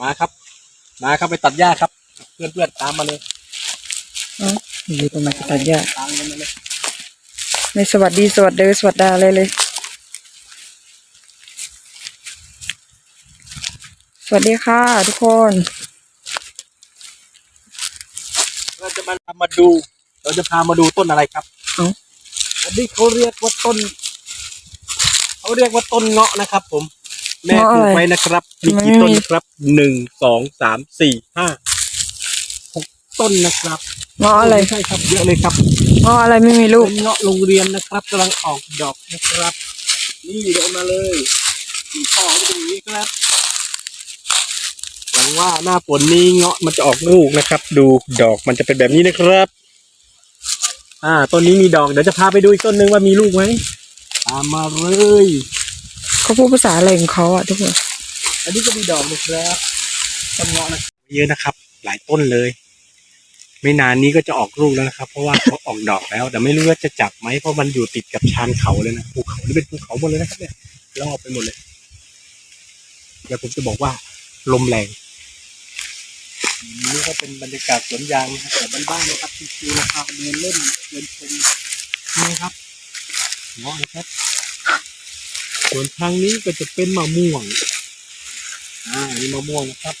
มาครับ มาครับไปตัดหญ้าครับ เพื่อนเพื่อนๆตามมาเลยอยู่ตรงไหนก็ตัดหญ้าตามกันมาเลยไม่สวัสดีสวัสดีสวัสดาเลยเลย สวัสดีค่ะทุกคน เราจะมามาดู เราจะพามาดูต้นอะไรครับเอ้าอันนี้เขาเรียกว่าต้น เขาเรียกว่าต้นเงาะนะครับ ผม แม่ปลูกไว้นะครับ มีกี่ต้นนะครับหนึ่งสองสามสี่ห้าหกต้นนะครับเงาะอะไรม่ใช่ครับเยอะเลยครับเงาะอะไรไม่มีลูกเป็นเงาะโรงเรียนนะครับกำลังออกดอกนะครับ นี่เดินมาเลยมีพ่อก็เป็นอย่างนี้ครับหวังว่าหน้าฝนนี้เงาะมันจะออกลูกนะครับ ดูดอกมันจะเป็นแบบนี้นะครับ อ่าต้นนี้มีดอกเดี๋ยวจะพาไปดูอีกต้นหนึ่งว่ามีลูกไหมตามมาเลย เขาพูดภาษาอะไรของเขาอะทุกคน อันนี้ก็มีดอกนะครับต้นเงาะนะเยอะนะครับ หลายต้นเลย ไม่นานนี้ก็จะออกลูกแล้วนะครับ เพราะว่าเขาออกดอกแล้ว แต่ไม่รู้ว่าจะจับไหมเพราะมันอยู่ติดกับชานเขาเลยนะภูเขานี่เป็นภูเขาหมดเลยนะครับเนี่ยรอบไปหมดเลยเดี๋ยวผมจะบอกว่าลมแรงนี่ก็เป็นบรรยากาศสวนยางนะครับแต่บ้านๆนะครับชิวๆนะครับเดินเล่นเดินชมนี่ครับเงาะนะครับ ส่วนทางนี้ก็จะเป็นมะม่วง อ่านี่มะม่วงนะครับ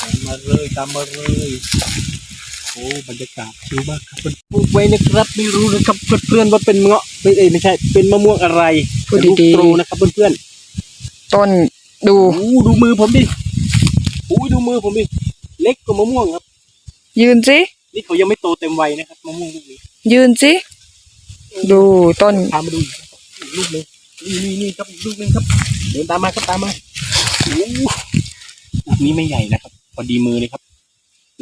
ตามมาเลยตามมาเลยโอ้บรรยากาศชิลมากครับเพื่อนปลูกไว้นะครับไม่รู้นะครับเพื่อนๆว่าเป็นเงาะไม่เอ้ยไม่ใช่ เป็นมะม่วงอะไรพูดเป็นลูกดีโตนะครับเพื่อนๆต้นดูๆโอ้ดูมือผมดิโอ้ดูมือผมดิเล็กกว่ามะม่วงครับ ยืนสิ นี่เขายังไม่โตเต็มวัยนะครับมะม่วงลูกนี้ยืนสิ ดูต้นพามาดูอีกครับอีกลูกหนึง นี่นี่นี่ครับอีกลูกหนึงครับ เดินตามมาครับตามมาโอ้ลูกนี้ไม่ใหญ่นะครับ พอดีมือเลยครับ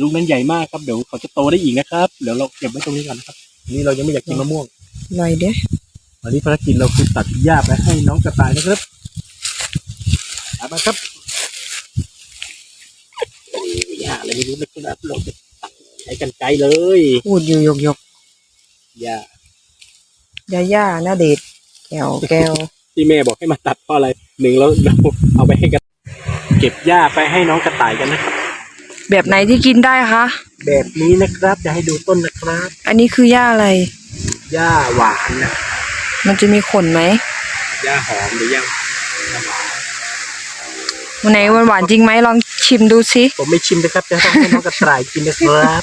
ลูกนั้นใหญ่มากครับ เดี๋ยวเขาจะโตได้อีกนะครับเดี๋ยวเราเก็บไว้ตรงนี้ก่อนนะครับอันนี่เรายังไม่อยากกินมะม่วงหน่อยเด้วันนี้ภารกิจเราคือตัดหญ้าไปให้น้องกระต่ายนะครับตามมาครับโอ้ยหญ้าอะไรไม่รู้นะครับเราจะตัดใช้กันไกลเลยพูดอยู่ยกยกหญ้าๆย่าย่าหน้าเดช แก้วแก้วที่แม่บอกให้มาตัดเพราะอะไรหนึ่งแล้วเราเอาไปให้กันเก็บหญ้าไปให้น้องกระต่ายกันนะครับ แบบไหนที่กินได้คะ แบบนี้นะครับจะให้ดูต้นนะครับ อันนี้คือย่าอะไรหญ้าหวานนะมันจะมีขนไหมหญ้าหอมหรือหญ้าหญ้าหวานวันไหนมันหวานจริงไหมลองชิมดูสิผมไม่ชิมนะครับจะต้องให้น้องกระต่ายกินนะครับ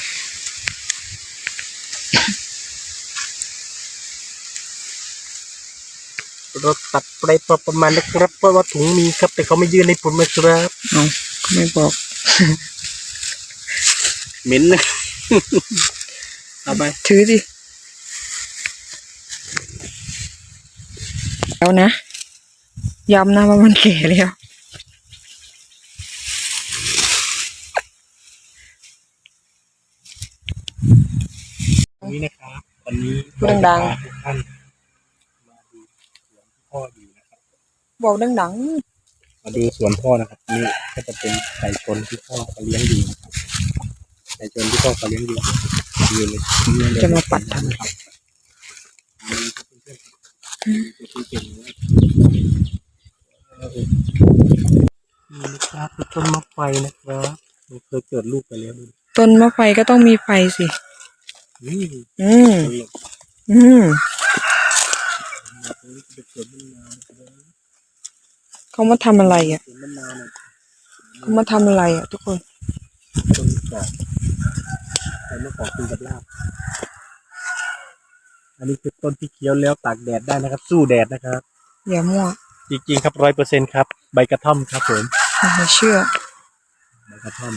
เราตัดไปพอประมาณนะครับเพราะว่าถุงมีครับ แต่เขาไม่ยื่นให้ผมนะครับเอาก็ไม่บอกเหม็นนะเอาไปถือดิแล้วนะย้ำนะว่ามันแก่แล้วตรงนี้นะครับวันนี้พูดดังๆทุกท่านมาดูสวนที่พ่ออยู่นะครับ บอกดังมาดูสวนพ่อนะครับนี่ก็จะเป็นไก่ชนที่พ่อเขาเลี้ยงอยู่นะครับไก่ชนที่พ่อเขาเลี้ยงอยู่อยู่เลยๆจะมาปัดทำไมครับนี่นะครับคือต้นมะไฟนะครับมันเคยเกิดลูกไปแล้วดูต้นมะไฟก็ต้องมีไฟสินี่อืมต้นหลบอืมมาตรงนี้เป็นสวนม เขามาทำอะไรอะสวนมะนาวเนี่ยเขามาทำอะไรอะ ทุกคนต้นกอกใช้มะกอกกินกับลาบอันนี้คือต้นที่เคี้ยวแล้วตากแดดได้นะครับ สู้แดดนะครับ อย่ามั่วจริงๆครับร้อยเปอร์เซ็นครับ ใบกระท่อมครับผมอย่าเชื่อใบกระท่อม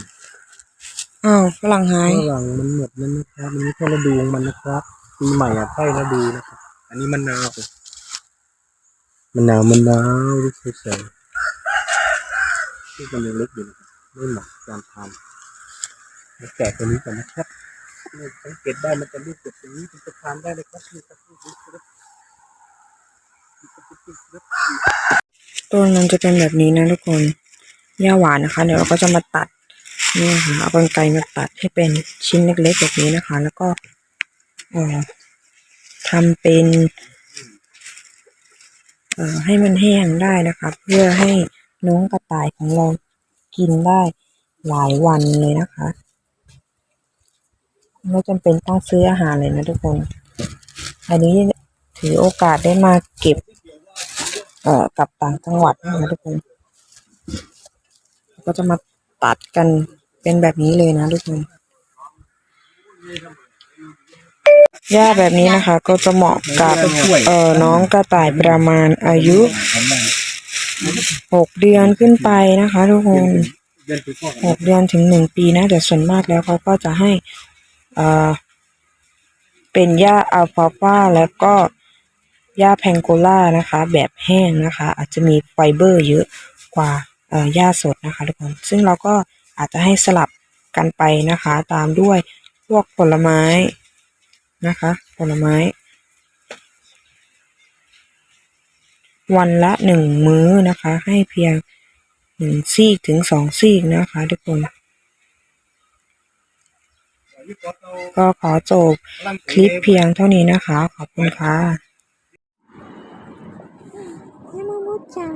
อ้าวฝรั่งหายฝรั่งมันหมดแล้วนะครับมันนี้แค่ฤดูของมันนะครับปีใหม่อะใกล้ฤดูนะครับ อันนี้มะนาวมะนาวมะนาวลูกเฉยๆ ที่มันยังเล็กอยู่นะครับไม่เหมาะกับการทานมาแกะตัวนี้ก่อนนะครับนี่สังเกตได้มันจะลูกเกิดตรงนี้มันจะทานได้เลยครับนี่ครับนี่ครับนี่ครับนี่ครับต้นมันจะเป็นแบบนี้นะทุกคนหญ้าหวานนะคะ เดี๋ยวเราก็จะมาตัดนี่ค่ะเอากรรไกรมาตัดให้เป็นชิ้นเล็กๆแบบนี้นะคะ แล้วก็เอ่อทำเป็น เอ่อให้มันแห้งได้นะคะ เพื่อให้ น้องกระต่ายของเรากินได้หลายวันเลยนะคะไม่จำเป็นต้องซื้ออาหารเลยนะทุกคน อันนี้ถือโอกาสได้มาเก็บ เอ่อกลับต่างจังหวัดนะคะทุกคน ก็จะมาตัดกันเป็นแบบนี้เลยนะทุกคนหญ้าแบบนี้นะคะ ก็จะเหมาะกับเอ่อน้องกระต่ายประมาณอายุ หกเดือนขึ้นไปนะคะ ทุกคนเดินไปพวกหกเดือนถึงหนึ่งปีนะแต่ส่วนมากแล้วเขาก็จะให้เอ่อเป็นหญ้าอัลฟาฟาแล้วก็หญ้าแพงโกล่านะคะ แบบแห้งนะคะ อาจจะมีไฟเบอร์เยอะกว่าเอ่อหญ้าสดนะคะทุกคนซึ่งเราก็อาจจะให้สลับกันไปนะคะ ตามด้วยพวกผลไม้นะคะ ผลไม้ วันละหนึ่งมื้อนะคะ ให้เพียงหนึ่งซีกถึงสองซีกนะคะทุกคน ก็ขอจบคลิปเพียงเท่านี้นะคะ ขอบคุณค่ะยมมุจ๋า